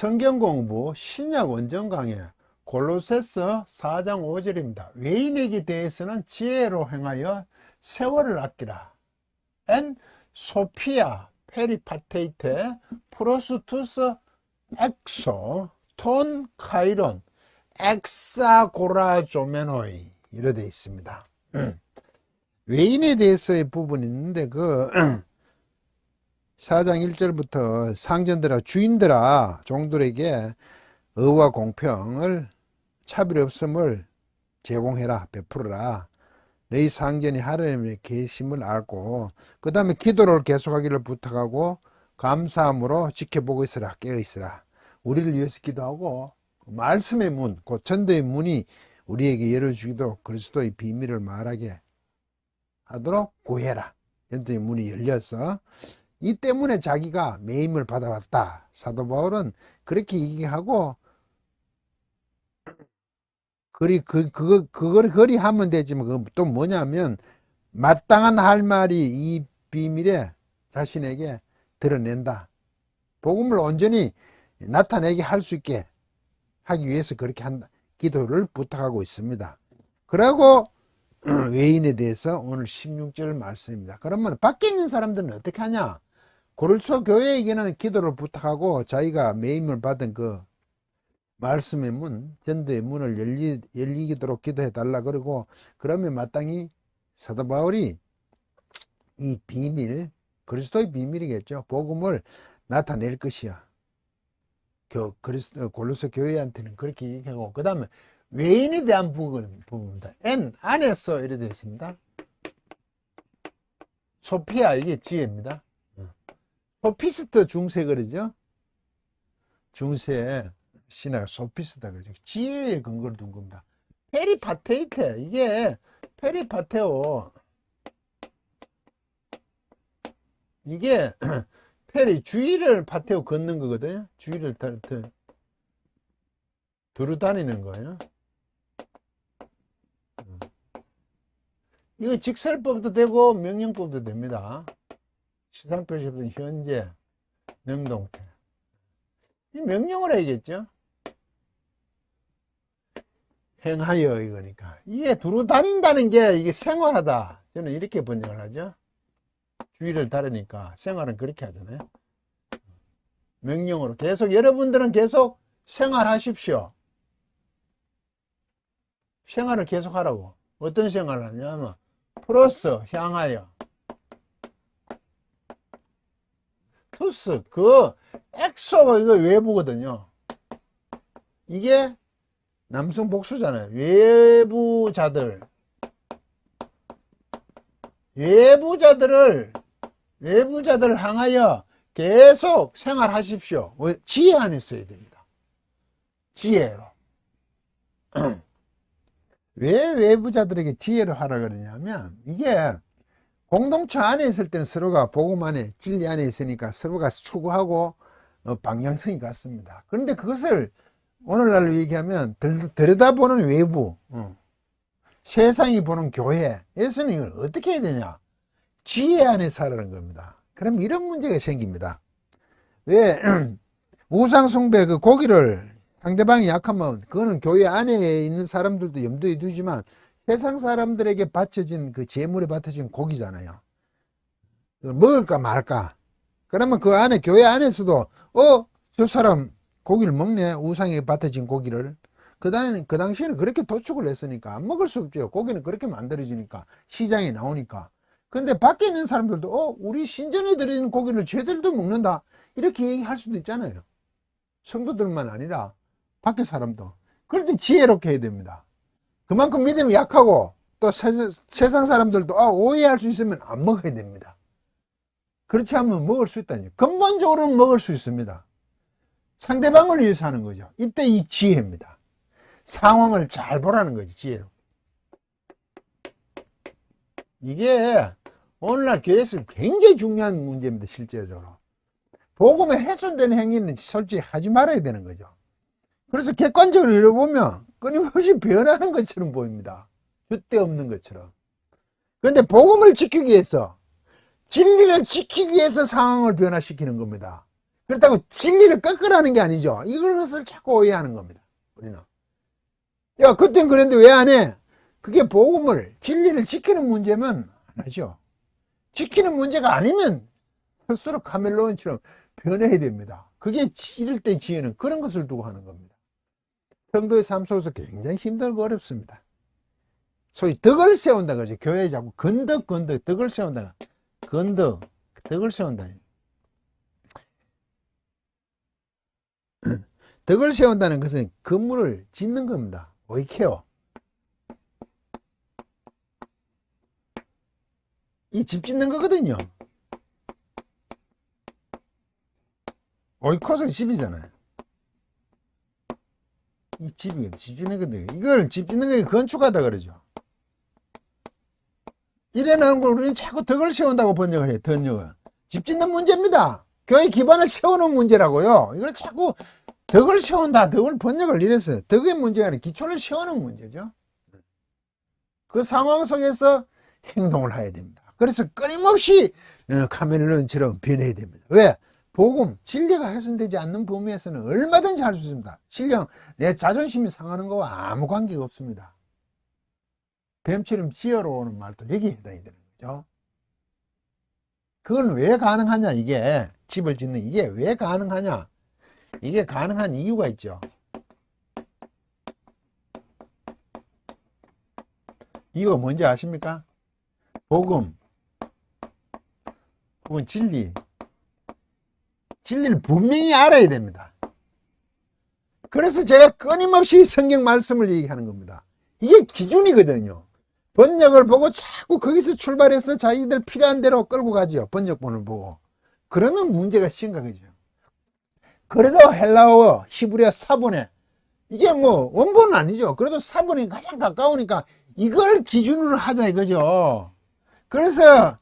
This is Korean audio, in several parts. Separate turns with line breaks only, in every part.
성경 공부 신약 원정 강해 골로새서 4장 5절입니다. 외인에게 대해서는 지혜로 행하여 세월을 아끼라. 엔 소피아 페리파테이테 프로스투스 엑소 톤 카이론 엑사고라조메노이 이래 되어 있습니다. 음. 외인에 대해서의 부분이 있는데 그 4장 1절부터 상전들아 주인들아 종들에게 의와 공평을 차별 없음을 제공해라 베풀어라 너희 상전이 하나님의 계심을 알고 그 다음에 기도를 계속하기를 부탁하고 감사함으로 지켜보고 있으라 깨어 있으라 우리를 위해서 기도하고 말씀의 문, 곧 전도의 문이 우리에게 열어주기도 그리스도의 비밀을 말하게 하도록 구해라. 전도의 문이 열려서 이 때문에 자기가 매임을 받아왔다. 사도 바울은 그렇게 얘기하고 그리 그 그거 그걸 그리 하면 되지만 그또 뭐냐면 마땅한 할 말이 이 비밀에 자신에게 드러낸다. 복음을 온전히 나타내게 할 수 있게 하기 위해서 그렇게 한다. 기도를 부탁하고 있습니다. 그리고 외인에 대해서 오늘 16절 말씀입니다. 그러면 밖에 있는 사람들은 어떻게 하냐? 고를소 교회에게는 기도를 부탁하고 자기가 매임을 받은 그 말씀의 문, 전도의 문을 열리, 열리도록 기도해 달라 그러고 그러면 마땅히 사도 바울이 이 비밀, 그리스도의 비밀이겠죠. 복음을 나타낼 것이야. 교, 그리스도, 골로새 교회한테는 그렇게 얘기하고, 그 다음에 외인에 대한 부분, 부분입니다. N 안에서 이래 되어 있습니다. 소피아, 이게 지혜입니다. 소피스트 중세 그러죠? 중세 신학 소피스트다 그러죠. 지혜의 근거를 둔 겁니다. 페리파테이테, 이게 페리파테오. 이게 페리 주위를 파테오 걷는 거거든요. 다, 두루 다니는 거예요. 음. 이거 직설법도 되고 명령법도 됩니다. 시상표시법은 현재, 능동태. 이 명령을 해야겠죠. 행하여 이거니까. 이게 두루 다닌다는 게 이게 생활하다. 저는 이렇게 번역을 하죠. 주의를 다르니까 생활은 그렇게 하잖아요. 명령으로 계속 여러분들은 계속 생활하십시오. 생활을 계속 하라고. 어떤 생활을 하냐면 플러스 향하여 투스 그 엑소가 이거 외부거든요. 이게 남성 복수잖아요. 외부자들 외부자들을 외부자들을 향하여 계속 생활하십시오. 지혜 안에 써야 됩니다. 지혜로. 왜 외부자들에게 지혜로 하라 그러냐면 이게 공동체 안에 있을 때는 서로가 복음 안에 진리 안에 있으니까 서로가 추구하고 어, 방향성이 같습니다. 그런데 그것을 오늘날로 얘기하면 들 여다보는 외부 어, 세상이 보는 교회에서는 이걸 어떻게 해야 되냐 지혜 안에 살아는 겁니다. 그럼 이런 문제가 생깁니다. 왜 우상숭배 그 고기를 상대방이 약하면 그거는 교회 안에 있는 사람들도 염두에 두지만 세상 사람들에게 바쳐진 그 재물에 바쳐진 고기잖아요. 먹을까 말까. 그러면 그 안에 교회 안에서도 어 저 사람 고기를 먹네 우상에 바쳐진 고기를 그 다음에 그 당시에는 그렇게 도축을 했으니까 안 먹을 수 없죠. 고기는 그렇게 만들어지니까 시장에 나오니까. 근데 밖에 있는 사람들도 어 우리 신전에 들어있는 고기를 쟤들도 먹는다 이렇게 얘기할 수도 있잖아요. 성도들만 아니라 밖에 사람도. 그럴 때 지혜롭게 해야 됩니다. 그만큼 믿음이 약하고 또 세상 사람들도 아, 오해할 수 있으면 안 먹어야 됩니다. 그렇지 않으면 먹을 수 있다니요. 근본적으로는 먹을 수 있습니다. 상대방을 위해서 하는 거죠. 이때 이 지혜입니다. 상황을 잘 보라는 거지, 지혜로. 이게 오늘날 교회에서 굉장히 중요한 문제입니다, 실제적으로. 복음에 훼손되는 행위는 솔직히 하지 말아야 되는 거죠. 그래서 객관적으로 읽어보면 끊임없이 변하는 것처럼 보입니다. 줏대 없는 것처럼. 그런데 복음을 지키기 위해서, 진리를 지키기 위해서 상황을 변화시키는 겁니다. 그렇다고 진리를 꺾으라는 게 아니죠. 이것을 자꾸 오해하는 겁니다. 우리는. 야, 그땐 그랬는데 왜 안 해? 그게 복음을, 진리를 지키는 문제면 안 하죠. 지키는 문제가 아니면 스스로 카멜로온처럼 변해야 됩니다. 그게 이럴 때 지혜는 그런 것을 두고 하는 겁니다. 성도의 삶 속에서 굉장히 힘들고 어렵습니다. 소위 덕을 세운다 그러죠. 교회에 자꾸 건덕 건덕 덕을 세운다. 건덕 덕을 세운다. 덕을 세운다는 것은 건물을 짓는 겁니다. 오이케오. 이 집 짓는 거거든요. 오이코스 집이잖아요. 이 집이거든. 집 짓는 건데. 이걸 집 짓는 게 건축하다 그러죠. 이래 나온 걸 우리는 자꾸 덕을 세운다고 번역을 해요. 덕을. 집 짓는 문제입니다. 교회 기반을 세우는 문제라고요. 이걸 자꾸 덕을 세운다. 덕을 번역을 이랬어요. 덕의 문제가 아니라 기초를 세우는 문제죠. 그 상황 속에서 행동을 해야 됩니다. 그래서 끊임없이 어, 카멜론처럼 변해야 됩니다. 왜? 복음, 진리가 훼손되지 않는 범위에서는 얼마든지 할 수 있습니다. 실령, 내 자존심이 상하는 거와 아무 관계가 없습니다. 뱀처럼 지어로 오는 말도 여기에 해당이 되는 거죠. 그건 왜 가능하냐, 이게. 집을 짓는 이게 왜 가능하냐. 이게 가능한 이유가 있죠. 이거 뭔지 아십니까? 복음, 혹은 진리. 진리를 분명히 알아야 됩니다. 그래서 제가 끊임없이 성경 말씀을 얘기하는 겁니다. 이게 기준이거든요. 번역을 보고 자꾸 거기서 출발해서 자기들 필요한 대로 끌고 가죠. 번역본을 보고. 그러면 문제가 심각해져요. 그래도 헬라어, 히브리어 사본에 이게 뭐 원본은 아니죠. 그래도 사본이 가장 가까우니까 이걸 기준으로 하자 이거죠. 그래서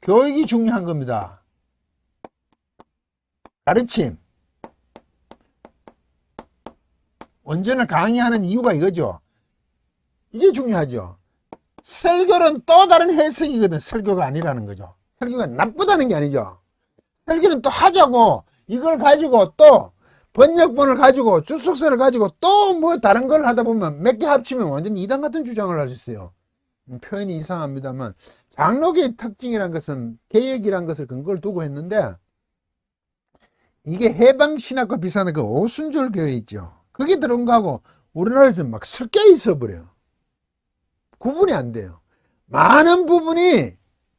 교육이 중요한 겁니다. 가르침. 원전을 강의하는 이유가 이거죠. 이게 중요하죠. 설교는 또 다른 해석이거든. 설교가 아니라는 거죠. 설교가 나쁘다는 게 아니죠. 설교는 또 하자고 이걸 가지고 또 번역본을 가지고 주석서를 가지고 또 뭐 다른 걸 하다 보면 몇 개 합치면 완전 이단 같은 주장을 하셨어요. 음, 표현이 이상합니다만 장로교의 특징이란 것은 개혁이란 것을 근거를 두고 했는데 이게 해방신학과 비슷한 그 오순절 교회 있죠. 그게 들어온 거하고 우리나라에서 막 섞여 있어 버려요. 구분이 안 돼요. 많은 부분이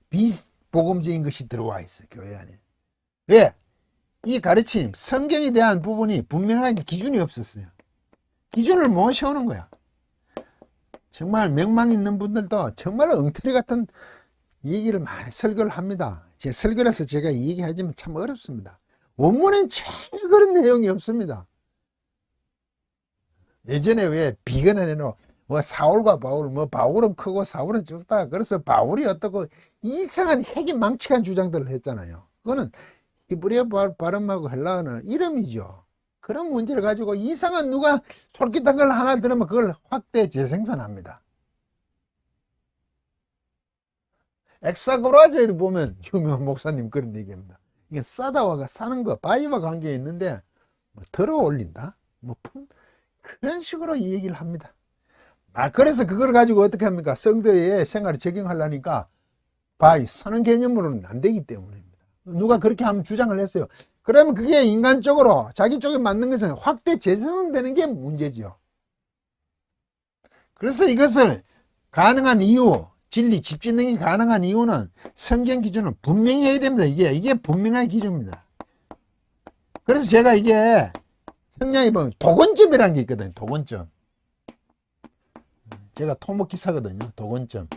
비복음적인 것이 들어와 있어 요 교회 안에. 왜? 이 가르침, 성경에 대한 부분이 분명한 기준이 없었어요. 기준을 못 세우는 거야. 정말 명망 있는 분들도 정말 엉터리 같은 얘기를 많이 설교를 합니다. 제 설교라서 제가 이 얘기 하지만 참 어렵습니다. 원문엔 전혀 그런 내용이 없습니다. 예전에 왜 비근한에는 뭐 사울과 바울, 뭐 바울은 크고 사울은 적다. 그래서 바울이 어떻고 이상한 핵이 망측한 주장들을 했잖아요. 그거는 히브리어 발음하고 헬라어는 이름이죠. 그런 문제를 가지고 이상한 누가 솔깃한 걸 하나 들으면 그걸 확대 재생산합니다. 엑사고라저에도 보면 유명한 목사님 그런 얘기합니다. 이게 싸다와가 사는 거, 바위와 관계에 있는데 뭐 들어 올린다? 뭐 품? 그런 식으로 이 얘기를 합니다. 아, 그래서 그걸 가지고 어떻게 합니까? 성도의 생활에 적용하려니까 바위, 사는 개념으로는 안 되기 때문입니다. 누가 그렇게 하면 주장을 했어요. 그러면 그게 인간적으로 자기 쪽에 맞는 것은 확대 재생되는 게 문제죠. 그래서 이것을 가능한 이유, 진리, 집짓능이 가능한 이유는 성경 기준은 분명히 해야 됩니다. 이게, 이게 분명한 기준입니다. 그래서 제가 이게 성경에 보면 도건점이라는 게 있거든요. 도건점. 제가 토목 기사거든요. 도건점.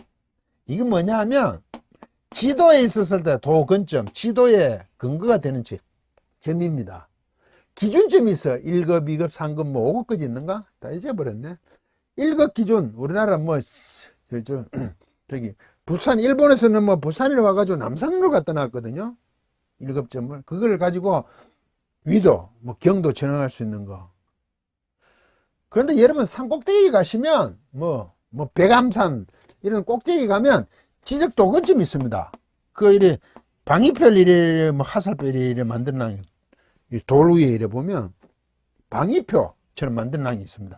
이게 뭐냐 하면 지도에 있었을 때 도건점, 지도의 근거가 되는 점입니다. 기준점이 있어. 1급, 2급, 3급, 뭐 5급까지 있는가? 다 잊어버렸네. 1급 기준, 우리나라 뭐, 저, 저, 저기, 부산, 일본에서는 뭐 부산에 와가지고 남산으로 갖다 놨거든요. 1급점을. 그걸 가지고 위도, 뭐 경도 전환할 수 있는 거. 그런데 여러분 산 꼭대기 가시면 뭐, 뭐 백암산 이런 꼭대기 가면 지적 도건점이 있습니다. 그 이래 방위별 이래 뭐 하살별 이래 만들어놔 이돌 위에 이래 보면 방위표처럼 만든 랑이 있습니다.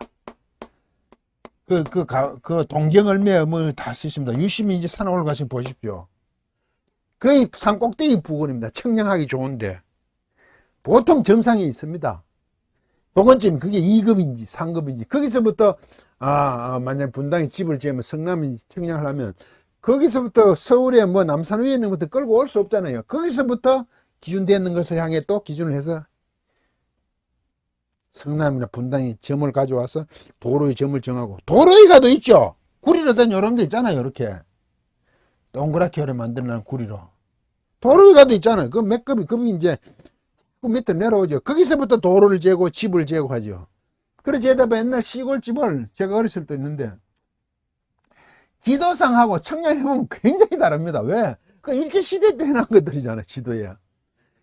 그, 그, 가, 그 동경을매 뭐다 쓰십니다. 유심히 이제 산 올라가시면 보십시오. 거의 산 꼭대기 부근입니다. 청량하기 좋은데. 보통 정상에 있습니다. 도건점 그게 2급인지 3급인지 거기서부터 아, 아 만약 분당에 집을 지으면 성남이 청량하려면 거기서부터 서울에 뭐 남산 위에 있는 것부터 끌고 올 수 없잖아요. 거기서부터 기준되는 것을 향해 또 기준을 해서 성남이나 분당에 점을 가져와서 도로의 점을 정하고 도로에 가도 있죠. 구리로 된 이런 게 있잖아요. 이렇게 동그랗게 오래 만들어놓은 구리로 도로에 가도 있잖아요. 그 몇 급이 급이 이제 그 밑에 내려오죠. 거기서부터 도로를 재고 집을 재고 하죠. 그래서 제가 옛날 시골집을 제가 어렸을 때 있는데 지도상하고 청량해보면 굉장히 다릅니다. 왜? 그 일제시대 때 해놓은 것들이잖아요. 지도에.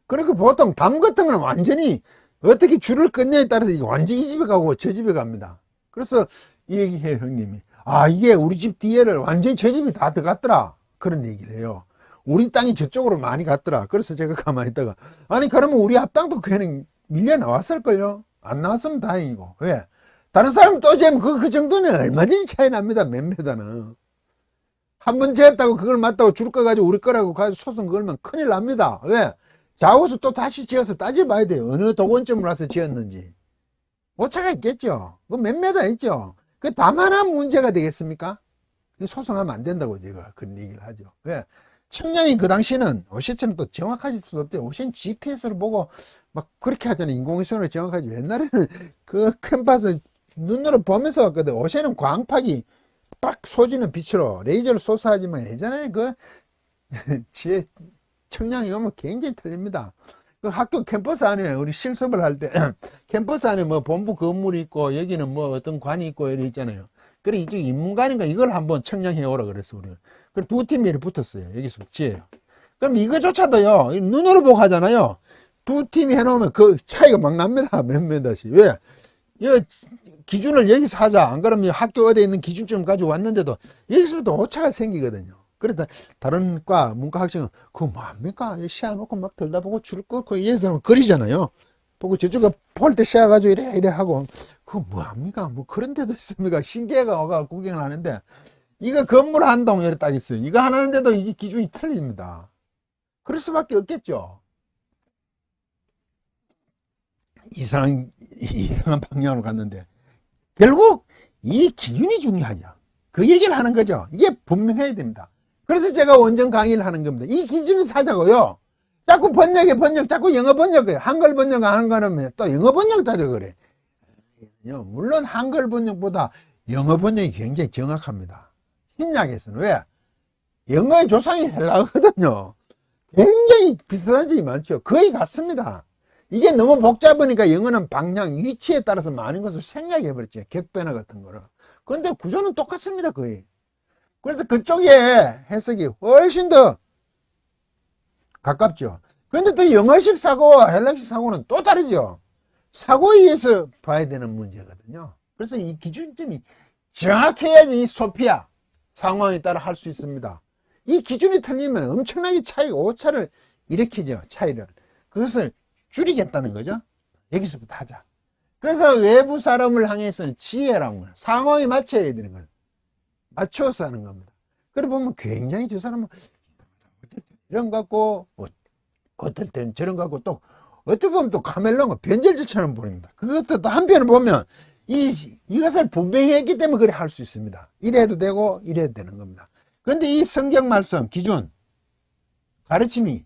그러니까 보통 담 같은 거는 완전히 어떻게 줄을 끊냐에 따라서 완전히 이 집에 가고 저 집에 갑니다. 그래서 이 얘기해요, 형님이. 아, 이게 우리 집 뒤에를 완전히 저 집이 다 들어갔더라. 그런 얘기를 해요. 우리 땅이 저쪽으로 많이 갔더라. 그래서 제가 가만히 있다가, 아니, 그러면 우리 앞땅도 괜히 밀려 나왔을걸요? 안 나왔으면 다행이고. 왜? 다른 사람 또 재면 그, 그 정도는 얼마든지 차이 납니다. 몇 메다는. 한 번 재었다고 그걸 맞다고 줄 거가지고 우리 거라고 가지고 소송 걸면 큰일 납니다. 왜? 자고서 또 다시 지어서 따져봐야 돼요. 어느 도건점을 와서 지었는지. 오차가 있겠죠. 그 몇 메다 있죠. 그 다만한 문제가 되겠습니까? 소송하면 안 된다고 제가 그런 얘기를 하죠. 왜? 청량이 그 당시에는 오시처럼 또 정확하실 수도 없대요. 오시는 GPS를 보고 막 그렇게 하잖아요. 인공위성으로 정확하지. 옛날에는 그 캠퍼스 눈으로 보면서 왔거든. 오시는 광팍이 빡 쏘지는 빛으로 레이저를 쏘서 하지만 예전에는 그 지에 청량이 오면 굉장히 틀립니다. 그 학교 캠퍼스 안에 우리 실습을 할 때 캠퍼스 안에 뭐 본부 건물이 있고 여기는 뭐 어떤 관이 있고 이래 있잖아요. 그래 이쪽 인문관인가 이걸 한번 청량해 오라 그랬어 우리. 그래 두 팀이 붙었어요. 여기서부터 지어요. 그럼 이거조차도요 이 눈으로 보고 하잖아요. 두 팀이 해놓으면 그 차이가 막 납니다. 몇 메다씩. 왜? 이 기준을 여기서 하자. 안 그러면 학교 어디에 있는 기준점 가지고 왔는데도 여기서부터 오차가 생기거든요. 그러다 다른 과 문과 학생은 그거 뭐합니까? 시야 놓고 막 들다 보고 줄 끊고 예서 그리잖아요. 보고 저쪽에 볼때 시야 가지고 이래 이래 하고 그거 뭐합니까? 뭐 그런 데도 있습니까? 신기해가 와가 구경을 하는데 이거 건물 한동 이렇게 딱 있어요. 이거 하나인데도 이게 기준이 틀립니다. 그럴 수밖에 없겠죠. 이상한 이상한 방향으로 갔는데 결국 이 기준이 중요하죠. 그 얘기를 하는 거죠. 이게 분명해야 됩니다. 그래서 제가 원전 강의를 하는 겁니다. 이 기준을 사자고요. 자꾸 번역에 번역, 자꾸 영어 번역해. 한글 번역 하는 거는 또 영어 번역 따져 그래. 물론 한글 번역보다 영어 번역이 굉장히 정확합니다. 신약에서는 왜? 영어의 조상이 헬라어거든요. 굉장히 비슷한 점이 많죠. 거의 같습니다. 이게 너무 복잡하니까 영어는 방향, 위치에 따라서 많은 것을 생략해 버렸죠. 격변화 같은 거를. 그런데 구조는 똑같습니다. 거의. 그래서 그쪽에 해석이 훨씬 더 가깝죠. 그런데 또 영어식 사고와 헬라식 사고는 또 다르죠. 사고에 의해서 봐야 되는 문제거든요. 그래서 이 기준점이 정확해야지 이 소피아 상황에 따라 할 수 있습니다. 이 기준이 틀리면 엄청나게 차이가 오차를 일으키죠. 차이를. 그것을 줄이겠다는 거죠. 여기서부터 하자. 그래서 외부 사람을 향해서는 지혜라는 거예요. 상황에 맞춰야 되는 거예요. 맞춰서 하는 겁니다. 그래 보면 굉장히 저 사람은 이런 것 같고 뭐 어떨 때는 저런 것 같고 또 어떻게 보면 또 카멜론과 변절자처럼 보입니다. 그것도 또 한편을 보면 이, 이것을 분명했기 때문에 그래 할 수 있습니다. 이래도 되고 이래도 되는 겁니다. 그런데 이 성경 말씀 기준 가르침이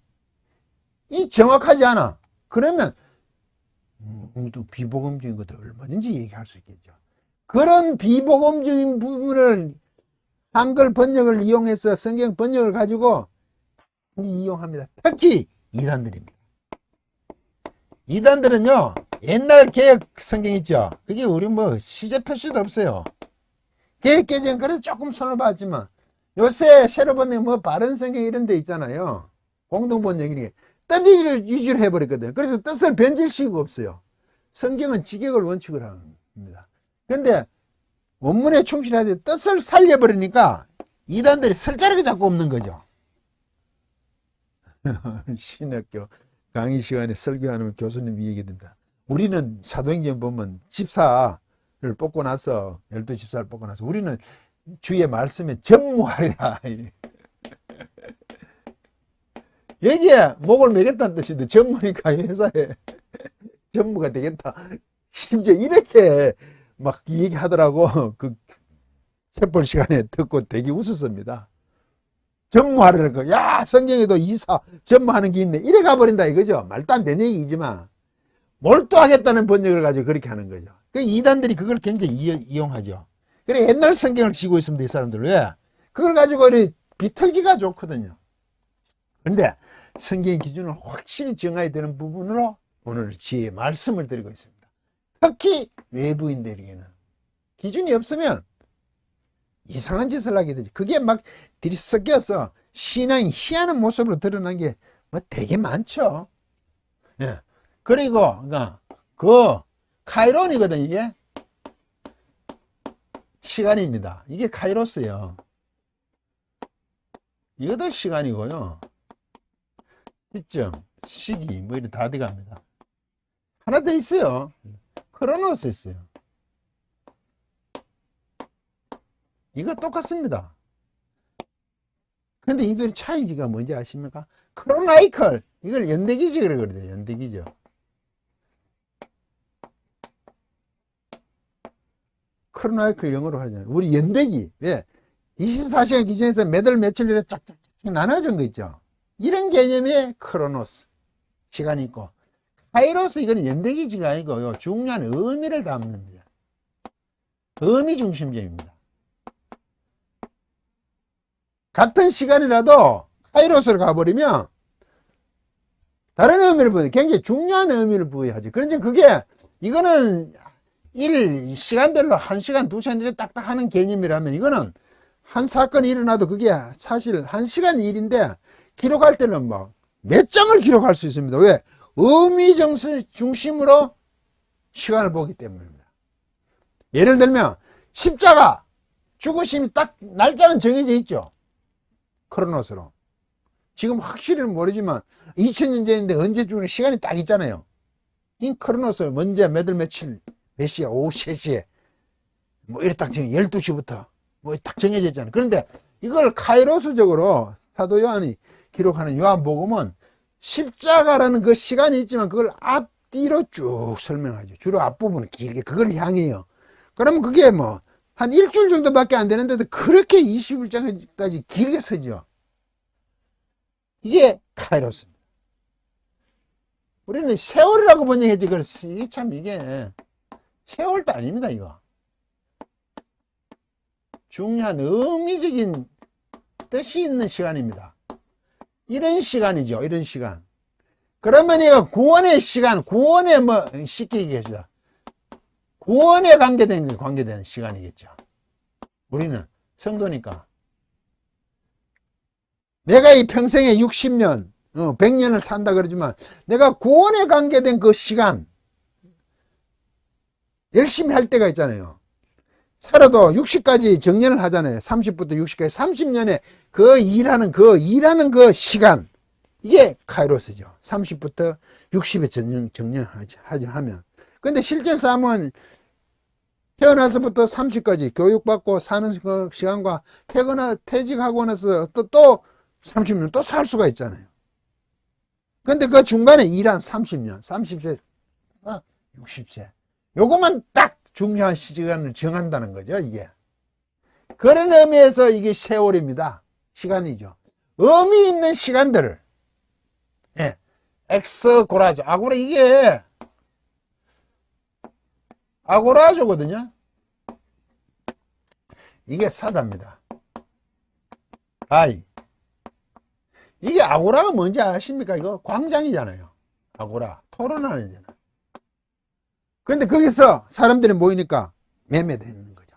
이 정확하지 않아. 그러면 음, 또 비복음적인 것도 얼마든지 얘기할 수 있겠죠. 그런 비복음적인 부분을 한글 번역을 이용해서 성경 번역을 가지고 이용합니다. 특히 이단들입니다. 이단들은요 옛날 개혁 성경 있죠. 그게 우리 뭐 시제 표시도 없어요. 개혁 개정 그래서 조금 손을 봤지만 요새 새로 번역 뭐 바른 성경 이런 데 있잖아요. 공동 번역이 뜻 위주로 해버렸거든요. 그래서 뜻을 변질시키고 없어요. 성경은 직역을 원칙으로 합니다. 그런데 원문에 충실하지 뜻을 살려버리니까 이단들이 설 자리가 자꾸 없는 거죠. 신학교 강의 시간에 설교하는 교수님 이 얘기 됩니다. 우리는 사도행전 보면 집사를 뽑고 나서 열두 집사를 뽑고 나서 우리는 주의 말씀에 전무하리라. 여기에 목을 매겠다는 뜻인데 전무니까 회사에 전무가 되겠다. 심지어 이렇게 막 얘기하더라고. 그 책볼 시간에 듣고 되게 웃었습니다. 전무하려고. 야, 성경에도 이사, 전무하는 게 있네. 이래 가버린다 이거죠. 말도 안 되는 얘기지만. 몰두하겠다는 번역을 가지고 그렇게 하는 거죠. 그 이단들이 그걸 굉장히 이, 용 하죠 그래, 옛날 성경을 지고 있습니다, 이 사람들. 왜? 그걸 가지고 우리 비틀기가 좋거든요. 그런데 성경의 기준을 확실히 정해야 되는 부분으로 오늘 지혜의 말씀을 드리고 있습니다. 특히 외부인들에게는 기준이 없으면 이상한 짓을 하게 되죠. 그게 막 들이섞여서 신앙이 희한한 모습으로 드러난 게 뭐 되게 많죠. 예. 그리고, 그니까, 그, 카이론이거든, 이게. 시간입니다. 이게 카이로스예요. 이것도 시간이고요. 시점, 시기, 뭐 이런 다 돼갑니다. 하나 더 있어요. 크로노스 있어요. 이거 똑같습니다. 근데 이거 차이가 뭔지 아십니까? 크로나이컬. 이걸 연대기지 그러죠. 연대기죠. 크로나이컬 영어로 하잖아요. 우리 연대기. 왜? 24시간 기준에서 매달 며칠에 짝짝짝 나눠진 거 있죠. 이런 개념의 크로노스. 시간이 있고. 카이로스 이거는 연대기지가 아니고요. 중요한 의미를 담습니다. 의미 중심적입니다. 같은 시간이라도 카이로스를 가버리면 다른 의미를 부여, 굉장히 중요한 의미를 부여하죠. 그런지 그게, 이거는 일, 시간별로 한 시간, 두 시간 이렇게 딱딱 하는 개념이라면 이거는 한 사건이 일어나도 그게 사실 한 시간 일인데 기록할 때는 뭐 몇 장을 기록할 수 있습니다. 왜? 의미 정신 중심으로 시간을 보기 때문입니다. 예를 들면 십자가 죽으심이 딱 날짜는 정해져 있죠. 크로노스로. 지금 확실히는 모르지만 2000년 전인데 언제 죽는 시간이 딱 있잖아요. 이 크로노스 먼저 몇월 며칠 몇 시에 오후 3시에 뭐 이래 딱 정해 12시부터 뭐 딱 정해져 있잖아요. 그런데 이걸 카이로스적으로 사도 요한이 기록하는 요한복음은 십자가라는 그 시간이 있지만 그걸 앞뒤로 쭉 설명하죠. 주로 앞부분을 길게 그걸 향해요. 그러면 그게 뭐 한 일주일 정도밖에 안 되는데도 그렇게 21장까지 길게 서죠. 이게 카이로스입니다. 우리는 세월이라고 번역했지. 이게 참 이게 세월도 아닙니다. 이거. 중요한 의미적인 뜻이 있는 시간입니다. 이런 시간이죠. 이런 시간. 그러면 이거 구원의 시간, 구원의 뭐 쉽게 얘기해주자. 구원에 관계된 관계되는 시간이겠죠. 우리는 성도니까 내가 이 평생에 60년, 어, 100년을 산다 그러지만 내가 구원에 관계된 그 시간 열심히 할 때가 있잖아요. 살아도 60까지 정년을 하잖아요. 30부터 60까지 30년에 그 일하는 그 일하는 그 시간 이게 카이로스죠. 30부터 60에 정년 정년하지 하면. 근데 실제 삶은 태어나서부터 30까지 교육받고 사는 그 시간과 퇴근하 퇴직하고 나서 또 또 30년 또 살 수가 있잖아요. 근데 그 중간에 일한 30년, 30세, 60세. 요것만 딱 중요한 시간을 정한다는 거죠, 이게. 그런 의미에서 이게 세월입니다. 시간이죠. 의미 있는 시간들을, 예, 엑스고라죠. 아고라, 이게, 아고라조거든요. 이게 사다입니다. 아이. 이게 아고라가 뭔지 아십니까? 이거 광장이잖아요. 아고라. 토론하는 데는. 그런데 거기서 사람들이 모이니까 매매되는 거죠.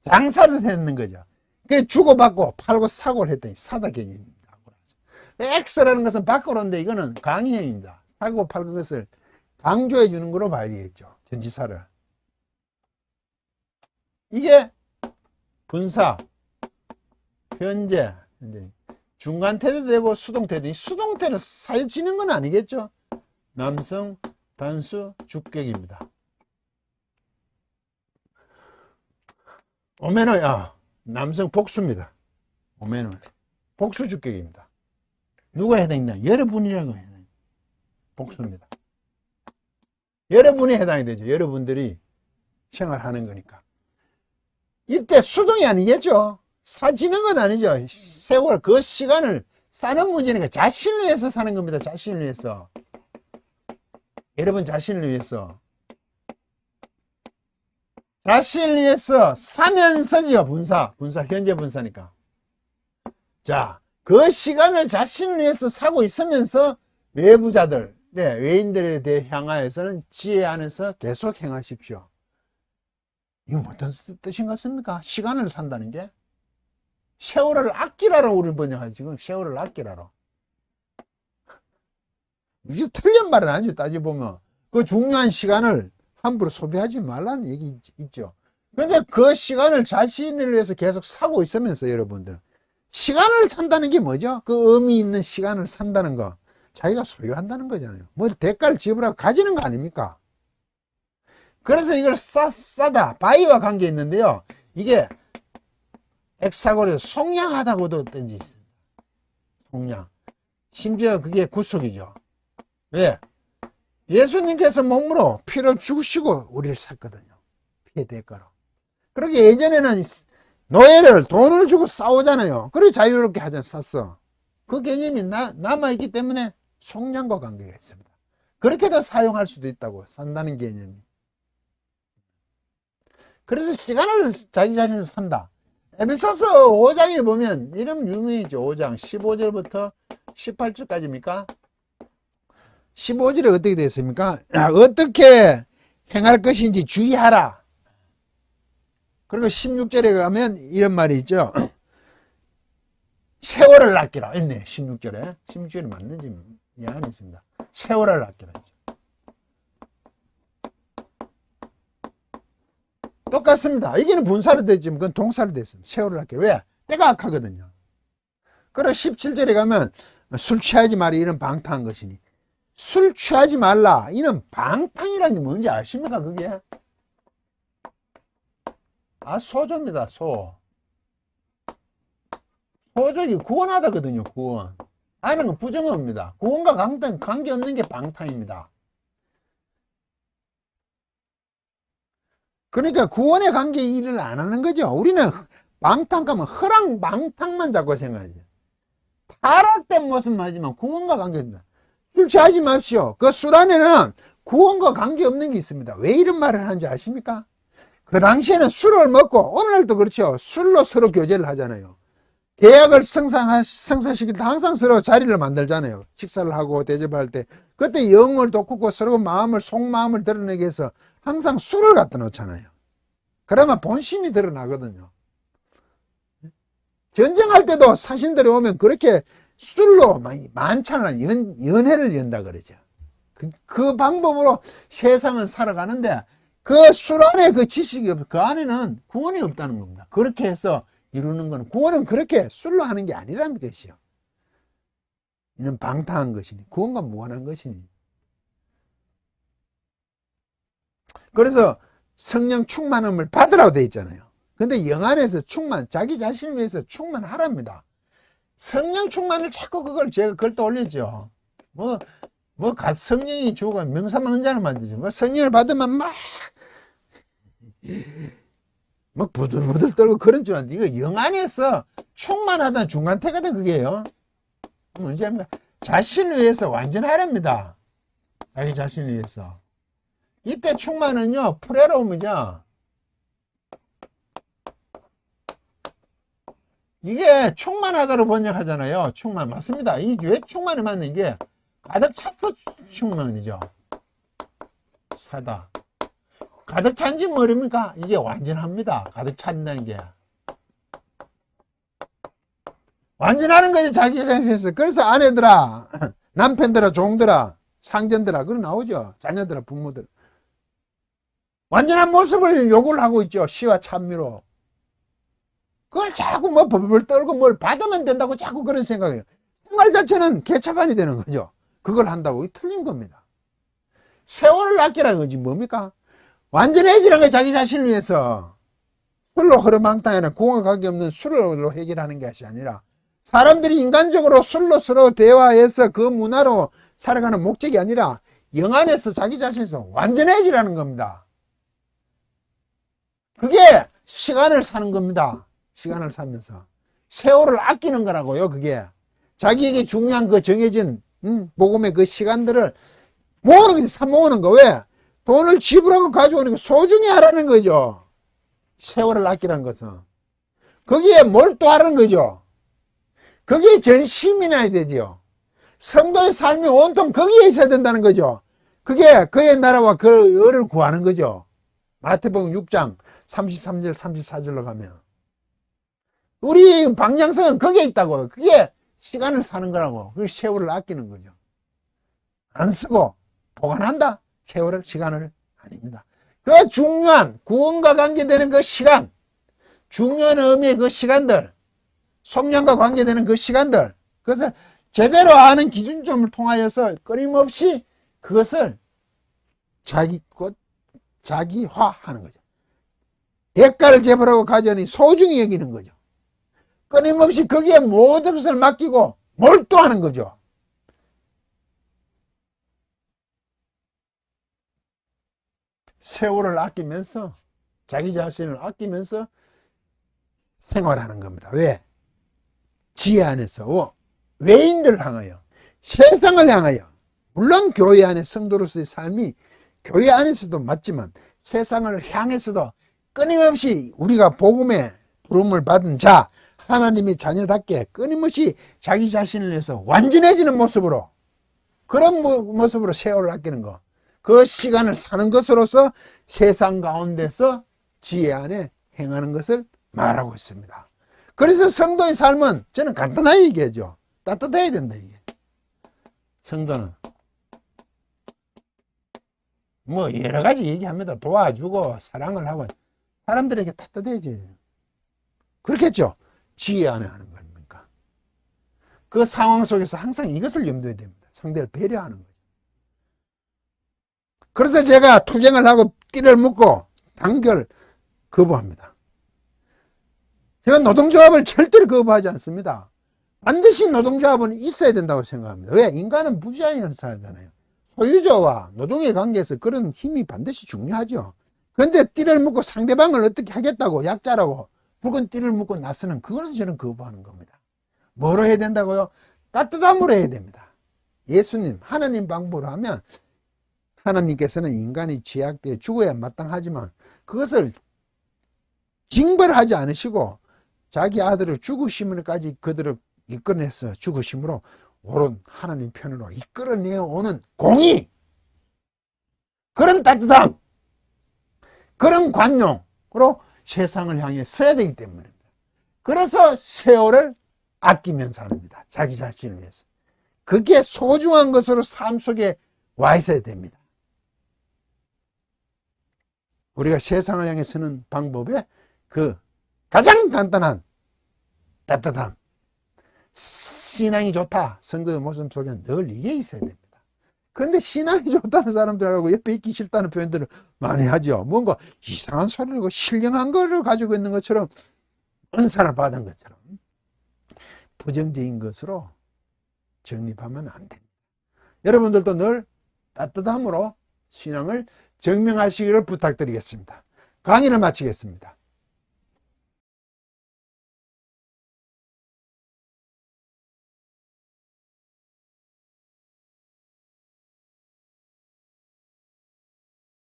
장사를 했는 거죠. 그 주고받고 팔고 사고를 했더니 사다 개념입니다. X라는 것은 밖으로인데 이거는 강의형입니다. 사고 팔고 것을 강조해 주는 거로 봐야 되겠죠. 전지사를. 이게 분사, 현재, 중간 태도 되고 수동 태도. 수동 태는 사여지는 건 아니겠죠. 남성 단수 주격입니다. 오메노야 남성 복수입니다. 오메노 복수 주격입니다. 누가 해당이냐? 여러분이라고 해요. 복수입니다. 여러분이 해당이 되죠. 여러분들이 생활하는 거니까. 이때 수동이 아니겠죠. 사지는 건 아니죠. 세월 그 시간을 사는 문제니까 자신을 위해서 사는 겁니다. 자신을 위해서. 여러분 자신을 위해서. 위해서 사면서지요. 분사. 분사. 현재 분사니까. 자, 그 시간을 자신을 위해서 사고 있으면서 외부자들, 네, 외인들에 대해 향하여서는 지혜 안에서 계속 행하십시오. 이건 어떤 뜻인 것 같습니까? 시간을 산다는 게? 세월을 아끼라로 우리 번역하지, 지금 세월을 아끼라로. 이게 틀린 말은 아니죠, 따져보면. 그 중요한 시간을 함부로 소비하지 말라는 얘기 있- 있죠. 그런데 그 시간을 자신을 위해서 계속 사고 있으면서 여러분들. 시간을 산다는 게 뭐죠? 그 의미 있는 시간을 산다는 거. 자기가 소유한다는 거잖아요. 뭐 대가를 지불하고 가지는 거 아닙니까? 그래서 이걸 싸, 싸다. 바위와 관계 있는데요. 이게 엑사고를 속량하다고도 어떤지 있습니다. 속량. 심지어 그게 구속이죠. 왜? 예수님께서 몸으로 피를 주시고 우리를 샀거든요. 피의 대가로. 그렇게 예전에는 이 노예를 돈을 주고 싸우잖아요. 그래 자유롭게 하잖아, 샀어. 그 개념이 나, 남아있기 때문에 속량과 관계가 있습니다. 그렇게도 사용할 수도 있다고, 산다는 개념이. 그래서 시간을 자기 자신을 산다. 에베소서 5장에 보면 이름 유명이죠. 5장 15절부터 18절까지입니까? 15절에 어떻게 되어 있습니까? 어떻게 행할 것인지 주의하라. 그리고 16절에 가면 이런 말이 있죠. 세월을 아끼라. 있네. 16절에. 16절에 맞는지 미안이 있습니다. 세월을 아끼라. 똑같습니다. 이게는 분사로 됐지만 그건 동사로 됐습니다. 세월을 아끼라. 왜? 때가 악하거든요. 그리고 17절에 가면 술 취하지 말라 이런 방탕한 것이니. 술 취하지 말라. 이는 방탕이라는 게 뭔지 아십니까? 그게? 아, 소조입니다, 소. 소조이 구원하다거든요, 구원. 아는 건 부정어입니다. 구원과 강단, 관계없는 게 방탕입니다. 그러니까 구원에 관계 일을 안 하는 거죠. 우리는 방탕 가면 허랑 방탕만 자꾸 생각하죠. 타락된 모습만 하지만 구원과 관계입니다. 술 취하지 마십시오. 그 술 안에는 구원과 관계없는 게 있습니다. 왜 이런 말을 하는지 아십니까? 그 당시에는 술을 먹고 오늘날도 그렇죠. 술로 서로 교제를 하잖아요. 계약을 성사, 성사시킬 때 항상 서로 자리를 만들잖아요. 식사를 하고 대접할 때. 그때 영을 돋구고 서로 마음을, 속마음을 드러내기 위해서 항상 술을 갖다 놓잖아요. 그러면 본심이 드러나거든요. 전쟁할 때도 사신들이 오면 그렇게 술로 많잖아. 연, 연애를 연다 그러죠. 그, 그 방법으로 세상을 살아가는데 그 술 안에 그 지식이 없, 그 안에는 구원이 없다는 겁니다. 그렇게 해서 이루는 거는 구원은 그렇게 술로 하는 게 아니라는 것이요. 이는 방탕한 것이니 구원과 무관한 것이니. 그래서 성령 충만함을 받으라고 돼 있잖아요. 근데 영 안에서 충만, 자기 자신을 위해서 충만하랍니다. 성령 충만을 자꾸 그걸 제가 그걸 떠올리죠. 뭐, 뭐, 갓 성령이 주고 명사망자를 만들죠. 뭐, 성령을 받으면 막, 막 부들부들 떨고 그런 줄 알았는데, 이거 영 안에서 충만하다는 중간태거든, 그게요. 문제입니다. 자신을 위해서 완전하랍니다. 자기 자신을 위해서. 이때 충만은요, 프레로움이죠. 이게 충만하다로 번역하잖아요. 충만. 맞습니다. 이게 왜 충만이 맞는 이게 가득 찼어 충만이죠. 차다. 가득 찬지 모릅니까? 이게 완전합니다. 가득 찬다는 게. 완전하는 거지, 자기 자신에서. 그래서 아내들아, 남편들아, 종들아, 상전들아, 그런 나오죠. 자녀들아, 부모들. 완전한 모습을 요구를 하고 있죠. 시와 찬미로. 그걸 자꾸 뭐 벌벌 떨고 뭘 받으면 된다고 자꾸 그런 생각이에요. 생활 자체는 개차반이 되는 거죠. 그걸 한다고. 이 틀린 겁니다. 세월을 아끼라는 거지 뭡니까? 완전해지는 거 자기 자신을 위해서 술로 허름망탕하는 공허하기 없는 술로 해결하는 것이 아니라 사람들이 인간적으로 술로 서로 대화해서 그 문화로 살아가는 목적이 아니라 영 안에서 자기 자신에서 완전해지라는 겁니다. 그게 시간을 사는 겁니다. 시간을 살면서. 세월을 아끼는 거라고요, 그게. 자기에게 중요한 그 정해진, 음, 복음의 그 시간들을 모으는 거지, 사모으는 거. 왜? 돈을 지불하고 가져오는 거 소중히 하라는 거죠. 세월을 아끼라는 것은. 거기에 몰두하라는 거죠. 거기에 전심이 나야 되죠. 성도의 삶이 온통 거기에 있어야 된다는 거죠. 그게 그의 나라와 그 의를 구하는 거죠. 마태복음 6장 33절 34절로 가면 우리 방향성은 거기에 있다고요. 그게 시간을 사는 거라고. 그 세월을 아끼는 거죠. 안 쓰고 보관한다. 세월을 시간을 아닙니다. 그 중요한 구원과 관계되는 그 시간, 중요한 의미의 그 시간들, 성령과 관계되는 그 시간들, 그것을 제대로 아는 기준점을 통하여서 끊임없이 그것을 자기 것, 자기화하는 거죠. 대가를 제벌하고 가져니 소중히 여기는 거죠. 끊임없이 거기에 모든 것을 맡기고 몰두하는 거죠. 세월을 아끼면서 자기 자신을 아끼면서 생활하는 겁니다. 왜? 지혜 안에서 어, 외인들을 향하여 세상을 향하여 물론 교회 안에 성도로서의 삶이 교회 안에서도 맞지만 세상을 향해서도 끊임없이 우리가 복음의 부름을 받은 자 하나님의 자녀답게 끊임없이 자기 자신을 위해서 완전해지는 모습으로 그런 모- 모습으로 세월을 아끼는 거. 그 시간을 사는 것으로서 세상 가운데서 지혜 안에 행하는 것을 말하고 있습니다. 그래서 성도의 삶은 저는 간단하게 얘기하죠. 따뜻해야 된다, 이게. 성도는. 뭐, 여러 가지 얘기합니다. 도와주고, 사랑을 하고, 사람들에게 따뜻해야지. 그렇겠죠? 지혜 안에 하는 겁니까? 그 상황 속에서 항상 이것을 염두에 됩니다. 상대를 배려하는 거죠. 그래서 제가 투쟁을 하고 띠를 묶고 단결 거부합니다. 제가 노동조합을 절대로 거부하지 않습니다. 반드시 노동조합은 있어야 된다고 생각합니다. 왜? 인간은 부자연을 살잖아요. 소유자와 노동의 관계에서 그런 힘이 반드시 중요하죠. 그런데 띠를 묶고 상대방을 어떻게 하겠다고 약자라고 붉은 띠를 묶고 나서는 그것을 저는 거부하는 겁니다. 뭐로 해야 된다고요? 따뜻함으로 해야 됩니다. 예수님, 하나님 방법으로 하면 하나님께서는 인간이 죄악되어 죽어야 마땅하지만 그것을 징벌하지 않으시고 자기 아들을 죽으심을까지 그들을 이끌어내서 죽으심으로 옳은 하나님 편으로 이끌어내어 오는 공의 그런 따뜻함 그런 관용으로 세상을 향해 서야 되기 때문입니다. 그래서 세월을 아끼면서 합니다. 자기 자신을 위해서. 그게 소중한 것으로 삶 속에 와 있어야 됩니다. 우리가 세상을 향해 서는 방법의 그 가장 간단한 따뜻함. 신앙이 좋다. 성도의 모습 속에 늘 이게 있어야 됩니다. 그런데 신앙이 좋다는 사람들하고 옆에 있기 싫다는 표현들을 많이 하죠. 뭔가 이상한 소리를 하고 신령한 거를 가지고 있는 것처럼 은사를 받은 것처럼 부정적인 것으로 정립하면 안 됩니다. 여러분들도 늘 따뜻함으로 신앙을 증명하시기를 부탁드리겠습니다. 강의를 마치겠습니다.